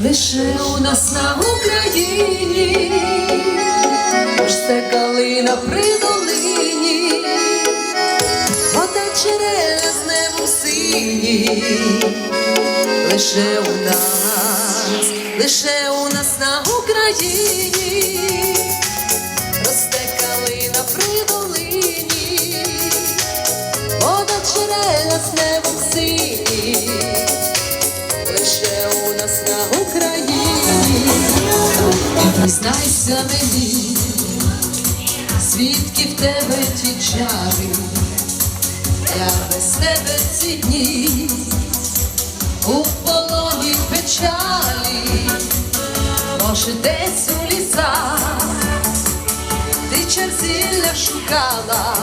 лише у нас на Україні, росте калина при долині, вода через небо сині, лише у нас, лише у нас на Україні, признайся мені, звідки в тебе ті чари, я без тебе ці дні у полоні печалі, може десь у лісах ти черзілля шукала,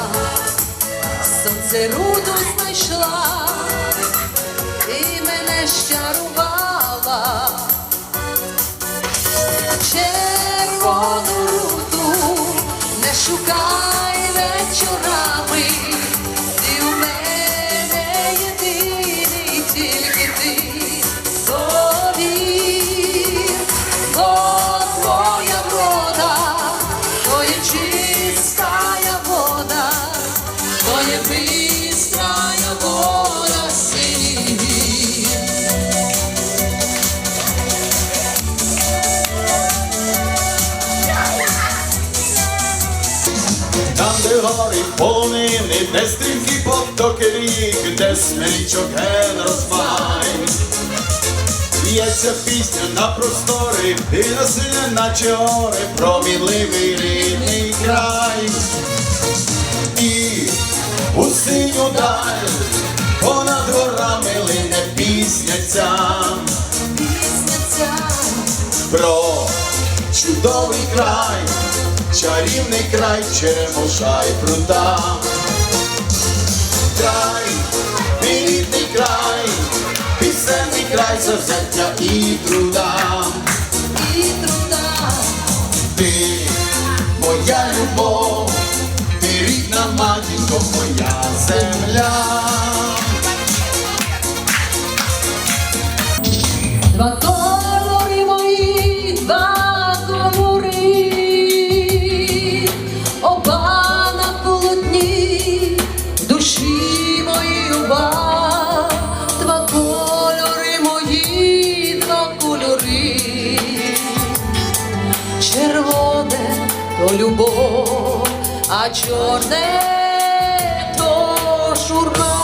сонце руду знайшла і мене щарувала вечорами, ти у мене єдиний, тільки ти. Повір, бо твоя гори полонини, де стрімкі потоки рік, де смирічок ген розмай. Б'ється пісня на простори, і насине, наче гори, промінливий рідний край. І у синю даль понад горами лине пісня ця Пісня ця про чудовий край, чарівний край черемоша і прута. Край, мій рідний край, пісенний край завзяття і труда. І труда. Ти моя любов, ти рідна матінко, моя земля. То любов, а чорне то журба.